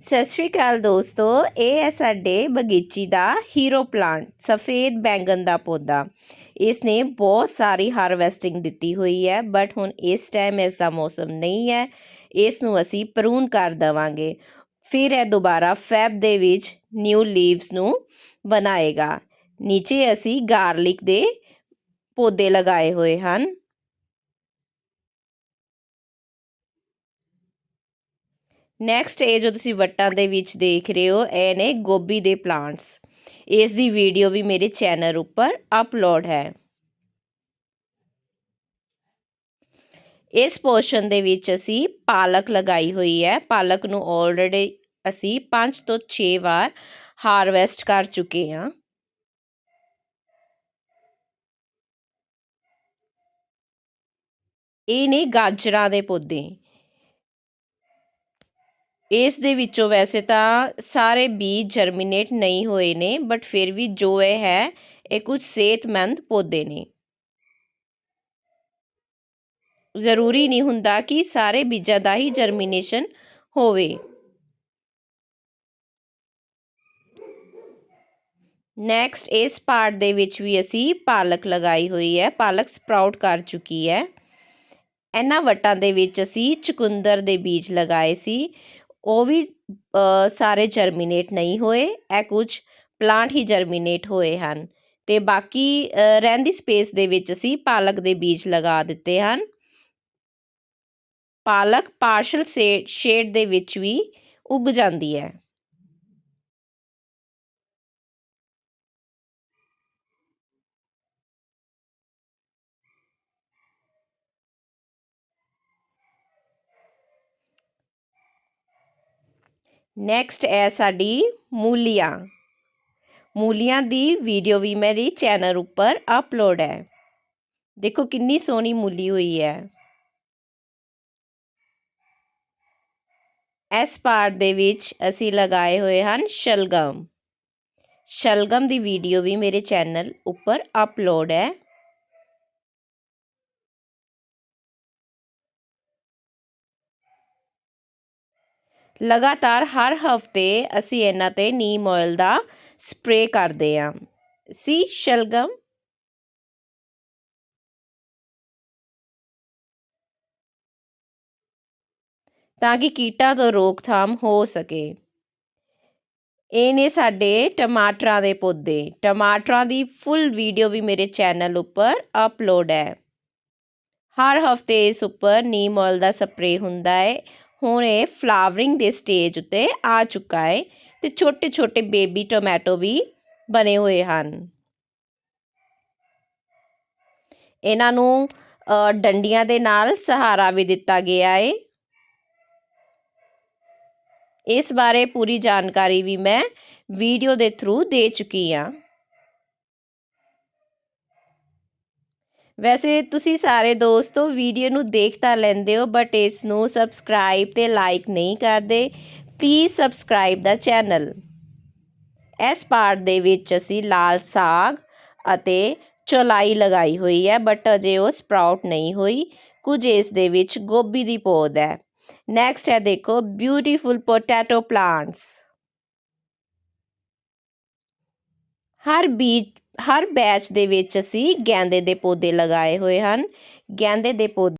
ਸਤਿ ਸ਼੍ਰੀ ਅਕਾਲ ਦੋਸਤੋ, ਇਹ ਹੈ ਸਾਡੇ ਬਗੀਚੀ ਦਾ ਹੀਰੋ ਪਲਾਂਟ ਸਫੇਦ ਬੈਂਗਨ ਦਾ ਪੌਦਾ। ਇਸ ਨੇ ਬਹੁਤ ਸਾਰੀ ਹਾਰਵੈਸਟਿੰਗ ਦਿੱਤੀ ਹੋਈ ਹੈ ਬਟ ਹੁਣ ਇਸ ਟਾਈਮ ਇਸ ਦਾ ਮੌਸਮ ਨਹੀਂ ਹੈ। ਇਸ ਨੂੰ ਅਸੀਂ ਪ੍ਰੂਨ ਕਰ ਦੇਵਾਂਗੇ। ਫਿਰ ਇਹ ਦੁਬਾਰਾ ਫੈਬ ਦੇ ਵਿੱਚ ਨਿਊ ਲੀਵਸ ਨੂੰ ਬਣਾਏਗਾ। ਨੀਚੇ ਅਸੀਂ ਗਾਰਲਿਕ ਦੇ ਪੌਦੇ ਲਗਾਏ ਹੋਏ ਹਨ। ਨੈਕਸਟ ਇਹ ਜੋ ਤੁਸੀਂ ਵੱਟਾਂ ਦੇ ਵਿੱਚ ਦੇਖ ਰਹੇ ਹੋ, ਇਹ ਨੇ ਗੋਭੀ ਦੇ ਪਲਾਂਟਸ ਇਸ ਦੀ ਵੀਡੀਓ ਵੀ ਮੇਰੇ ਚੈਨਲ ਉੱਪਰ ਅਪਲੋਡ ਹੈ। ਇਸ ਪੋਰਸ਼ਨ ਦੇ ਵਿੱਚ ਅਸੀਂ ਪਾਲਕ ਲਗਾਈ ਹੋਈ ਹੈ। ਪਾਲਕ ਨੂੰ ਆਲਰੇਡੀ ਅਸੀਂ 5 ਤੋਂ 6 ਵਾਰ ਹਾਰਵੈਸਟ ਕਰ ਚੁੱਕੇ ਹਾਂ। ਇਹ ਨੇ ਗਾਜਰਾਂ ਦੇ ਪੌਦੇ। ਇਸ ਦੇ ਵਿੱਚੋਂ ਵੈਸੇ ਤਾਂ ਸਾਰੇ ਬੀਜ ਜਰਮੀਨੇਟ ਨਹੀਂ ਹੋਏ ਨੇ ਬਟ ਫਿਰ ਵੀ ਜੋ ਇਹ ਹੈ, ਇਹ ਕੁਝ ਸਿਹਤਮੰਦ ਪੌਦੇ ਨੇ। ਜ਼ਰੂਰੀ ਨਹੀਂ ਹੁੰਦਾ ਕਿ ਸਾਰੇ ਬੀਜਾਂ ਦਾ ਹੀ ਜਰਮੀਨੇਸ਼ਨ ਹੋਵੇ। ਨੈਕਸਟ ਇਸ ਪਾਰਟ ਦੇ ਵਿੱਚ ਵੀ ਅਸੀਂ ਪਾਲਕ ਲਗਾਈ ਹੋਈ ਹੈ, ਪਾਲਕ ਸਪਰਾਊਟ ਕਰ ਚੁੱਕੀ ਹੈ। ਇਹਨਾਂ ਵਟਾਂ ਦੇ ਵਿੱਚ ਅਸੀਂ ਚੁਕੰਦਰ ਦੇ ਬੀਜ ਲਗਾਏ ਸੀ। ਉਹ ਵੀ ਸਾਰੇ ਜਰਮੀਨੇਟ ਨਹੀਂ ਹੋਏ, ਇਹ ਕੁਝ ਪਲਾਂਟ ਹੀ ਜਰਮੀਨੇਟ ਹੋਏ ਹਨ। ਤੇ ਬਾਕੀ ਰਹਿੰਦੀ ਸਪੇਸ ਦੇ ਵਿੱਚ ਅਸੀਂ ਪਾਲਕ ਦੇ ਬੀਜ ਲਗਾ ਦਿੱਤੇ ਹਨ। ਪਾਲਕ ਪਾਰਸ਼ਲ ਸ਼ੇਡ ਦੇ ਵਿੱਚ ਵੀ ਉੱਗ ਜਾਂਦੀ ਹੈ। ਨੈਕਸਟ ਹੈ ਸਾਡੀ ਮੂਲੀਆਂ। ਮੂਲੀਆਂ ਦੀ ਵੀਡੀਓ ਵੀ ਮੇਰੀ ਚੈਨਲ ਉੱਪਰ ਅਪਲੋਡ ਹੈ। ਦੇਖੋ ਕਿੰਨੀ ਸੋਹਣੀ ਮੂਲੀ ਹੋਈ ਹੈ। ਇਸ ਪਾਰਟ ਦੇ ਵਿੱਚ ਅਸੀਂ ਲਗਾਏ ਹੋਏ ਹਨ ਸ਼ਲਗਮ। ਸ਼ਲਗਮ ਦੀ ਵੀਡੀਓ ਵੀ ਮੇਰੇ ਚੈਨਲ ਉੱਪਰ ਅਪਲੋਡ ਹੈ। ਲਗਾਤਾਰ ਹਰ ਹਫ਼ਤੇ ਅਸੀਂ ਇਹਨਾਂ ਤੇ ਨੀਮ ਆਇਲ ਦਾ ਸਪਰੇ ਕਰਦੇ ਆਂ ਸੀ ਸ਼ਲਗਮ। ਤਾਂ ਕਿ ਕੀਟਾਂ ਤੋਂ ਰੋਕਥਾਮ ਹੋ ਸਕੇ। ਇਹ ਨੇ ਸਾਡੇ ਟਮਾਟਰਾਂ ਦੇ ਪੌਦੇ। ਟਮਾਟਰਾਂ ਦੀ ਫੁੱਲ ਵੀਡੀਓ ਵੀ ਮੇਰੇ ਚੈਨਲ ਉੱਪਰ ਅਪਲੋਡ ਹੈ। ਹਰ ਹਫ਼ਤੇ ਇਸ ਉੱਪਰ ਨੀਮ ਆਇਲ ਦਾ ਸਪਰੇ ਹੁੰਦਾ ਹੈ। ਹੁਣ ਇਹ ਫਲਾਵਰਿੰਗ ਦੇ ਸਟੇਜ ਉੱਤੇ ਆ ਚੁੱਕਾ ਹੈ ਤੇ ਛੋਟੇ ਛੋਟੇ ਬੇਬੀ ਟੋਮੈਟੋ ਵੀ ਬਣੇ ਹੋਏ ਹਨ। ਇਹਨਾਂ ਨੂੰ ਡੰਡੀਆਂ ਦੇ ਨਾਲ ਸਹਾਰਾ ਵੀ ਦਿੱਤਾ ਗਿਆ ਹੈ ਇਸ ਬਾਰੇ ਪੂਰੀ ਜਾਣਕਾਰੀ ਵੀ ਮੈਂ ਵੀਡੀਓ ਦੇ ਥਰੂ ਦੇ ਚੁੱਕੀ ਹਾਂ ਵੈਸੇ ਤੁਸੀਂ ਸਾਰੇ ਦੋਸਤੋ ਵੀਡੀਓ ਨੂੰ ਦੇਖ ਤਾਂ ਲੈਂਦੇ ਹੋ ਬਟ ਇਸ ਨੂੰ ਸਬਸਕ੍ਰਾਈਬ ਤੇ ਲਾਈਕ ਨਹੀਂ ਕਰਦੇ ਪਲੀਜ਼ ਸਬਸਕ੍ਰਾਈਬ ਦਾ ਚੈਨਲ ਇਸ ਪਾਰਟ ਦੇ ਵਿੱਚ ਅਸੀਂ ਲਾਲ ਸਾਗ ਅਤੇ ਚੌਲਾਈ ਲਗਾਈ ਹੋਈ ਹੈ ਬਟ ਅਜੇ ਉਹ ਸਪਰਾਊਟ ਨਹੀਂ ਹੋਈ। ਕੁਝ ਇਸ ਦੇ ਵਿੱਚ ਗੋਭੀ ਦੀ ਪੌਦ ਹੈ। ਨੈਕਸਟ ਹੈ ਦੇਖੋ ਬਿਊਟੀਫੁਲ ਪੋਟੈਟੋ ਪਲਾਂਟਸ ਹਰ ਬੀਜ ਹਰ ਬੈਚ ਦੇ ਵਿੱਚ ਅਸੀਂ ਗੈਂਦੇ ਦੇ ਪੌਦੇ ਲਗਾਏ ਹੋਏ ਹਨ। ਗੈਂਦੇ ਦੇ ਪੌਦੇ